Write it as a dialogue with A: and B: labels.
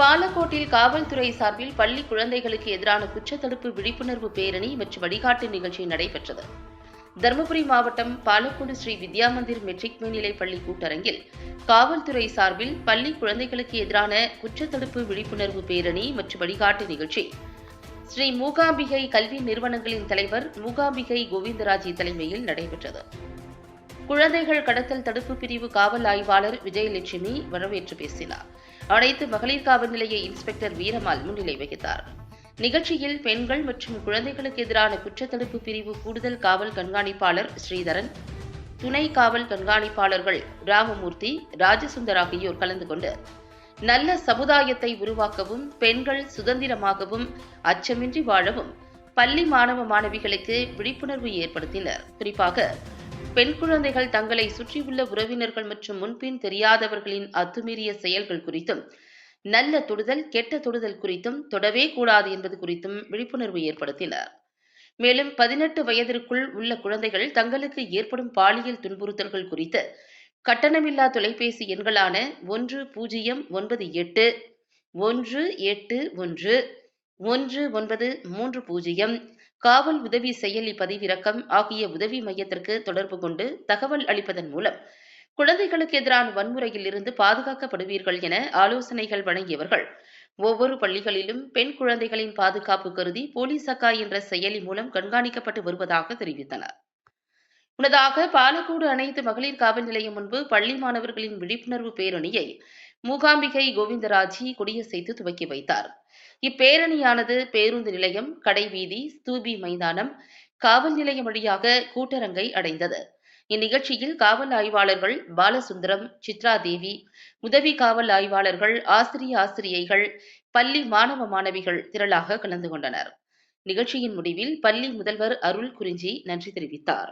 A: பாலக்கோட்டில் காவல்துறை சார்பில் பள்ளி குழந்தைகளுக்கு எதிரான குற்றத்தடுப்பு விழிப்புணர்வு பேரணி மற்றும் வழிகாட்டு நிகழ்ச்சி நடைபெற்றது. தருமபுரி மாவட்டம் பாலக்கோடு ஸ்ரீ வித்யா மந்திர் மெட்ரிக் மேல்நிலைப் பள்ளி கூட்டரங்கில் காவல்துறை சார்பில் பள்ளி குழந்தைகளுக்கு எதிரான குற்றத்தடுப்பு விழிப்புணர்வு பேரணி மற்றும் வழிகாட்டு நிகழ்ச்சி. ஸ்ரீ மூகாம்பிகை கல்வி நிறுவனங்களின் தலைவர் மூகாம்பிகை கோவிந்தராஜி தலைமையில் நடைபெற்றது. குழந்தைகள் கடத்தல் தடுப்பு பிரிவு காவல் ஆய்வாளர் விஜயலட்சுமி வரவேற்று பேசினார். அனைத்து மகளிர் காவல் நிலைய இன்ஸ்பெக்டர் வீரமால் முன்னிலை வகித்தார். நிகழ்ச்சியில் பெண்கள் மற்றும் குழந்தைகளுக்கு எதிரான குற்றத்தடுப்பு பிரிவு கூடுதல் காவல் கண்காணிப்பாளர் ஸ்ரீதரன் துணை காவல் கண்காணிப்பாளர்கள் ராமமூர்த்தி ராஜசுந்தர் ஆகியோர் கலந்து கொண்டு நல்ல சமுதாயத்தை உருவாக்கவும் பெண்கள் சுதந்திரமாகவும் அச்சமின்றி வாழவும் பள்ளி மாணவ மாணவிகளுக்கு விழிப்புணர்வு ஏற்படுத்தினர். குறிப்பாக பெண் குழந்தைகள் தங்களை சுற்றியுள்ள உறவினர்கள் மற்றும் முன்பின் தெரியாதவர்களின் அத்துமீறிய செயல்கள் குறித்தும் நல்ல தொடுதல் கெட்ட தொடுதல் குறித்தும் தொடவே கூடாது என்பது குறித்தும் விழிப்புணர்வு ஏற்படுத்தினர். மேலும் பதினெட்டு வயதிற்குள் உள்ள குழந்தைகள் தங்களுக்கு ஏற்படும் பாலியல் துன்புறுத்தல்கள் குறித்து கட்டணமில்லா தொலைபேசி எண்களான ஒன்று பூஜ்ஜியம் ஒன்பது எட்டு ஒன்று எட்டு ஒன்று ஒன்று ஒன்பது மூன்று பூஜ்ஜியம் காவல் உதவி செயலி பதிவிறக்கம் ஆகிய உதவி மையத்திற்கு தொடர்பு கொண்டு தகவல் அளிப்பதன் மூலம் குழந்தைகளுக்கு எதிரான வன்முறையில் இருந்து பாதுகாக்கப்படுவீர்கள் என ஆலோசனைகள் வழங்கியவர்கள். ஒவ்வொரு பள்ளிகளிலும் பெண் குழந்தைகளின் பாதுகாப்பு கருதி போலீஸ் அக்கா என்ற செயலி மூலம் கண்காணிக்கப்பட்டு வருவதாக தெரிவித்தனர். முன்னதாக பாலக்கோடு அனைத்து மகளிர் காவல் நிலையம் முன்பு பள்ளி மாணவர்களின் விழிப்புணர்வு பேரணியை மூகாம்பிகை கோவிந்தராஜி கொடியசைத்து துவக்கி வைத்தார். இப்பேரணியானது பேருந்து நிலையம் கடைவீதி ஸ்தூபி மைதானம் காவல் நிலையம் வழியாக கூட்டரங்கை அடைந்தது. இந்நிகழ்ச்சியில் காவல் ஆய்வாளர்கள் பாலசுந்தரம் சித்ரா தேவி உதவி காவல் ஆய்வாளர்கள் ஆசிரிய ஆசிரியைகள் பள்ளி மாணவ மாணவிகள் திரளாக கலந்து கொண்டனர். நிகழ்ச்சியின் முடிவில் பள்ளி முதல்வர் அருள் குறிஞ்சி நன்றி தெரிவித்தார்.